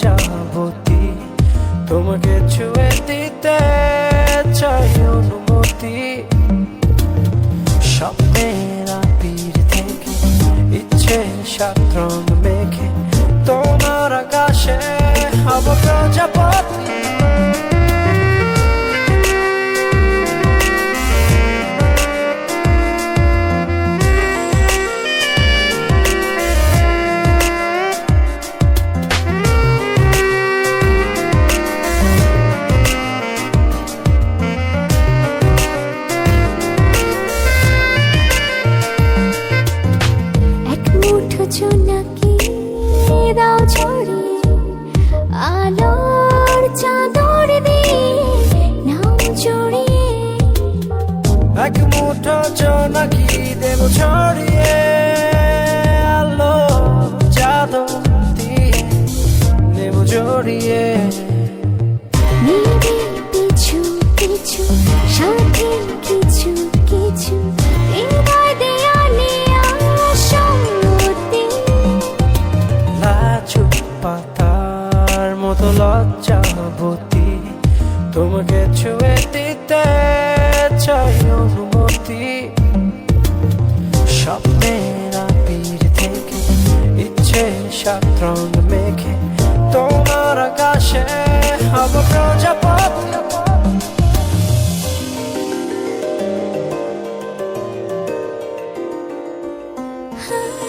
যাবতি, তোমাকে ছুঁয়ে দিতে চাই অনুমতি। স্বপ্নের আপির থেকে ইচ্ছে সাত রং মেঘে তোমার আকাশে হব প্রজাপতি। দাও ছড়িয়ে আলোর চাদর দিয়ে নাও জড়িয়ে। এক মুঠো জোনাকি দেব ছড়িয়ে মতো লজ্জাবতী। তোমাকে ছুঁয়ে দিতে চাই অনুমতি। স্বপ্নের আবির থেকে ইচ্ছে সাত রং মেঘে তোমার আকাশে হব প্রজাপতি। হাত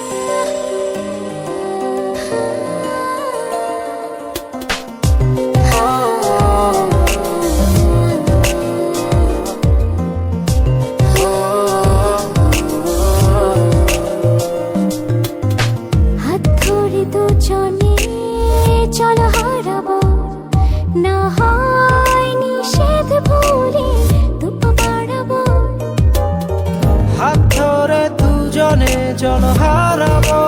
চলো হারাবো। না হয় নিষেধ ভুলে দুপা বাড়াবো। হাত ধরে দুজনে জল হারাবো।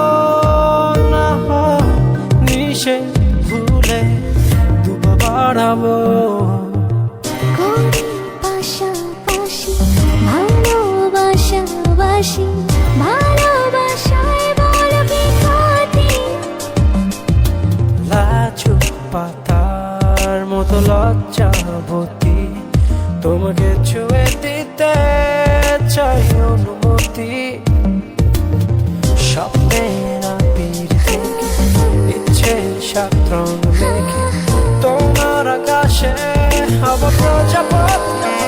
না হয় নিষেধ ভুলে দুপা বাড়াবো। মতো তোমাকে ছুঁয়ে দিতে চাই অনুমতি। স্বপ্নের আবির ইচ্ছে সাত্রণ রং তোমার আকাশে হব প্রজাপতি।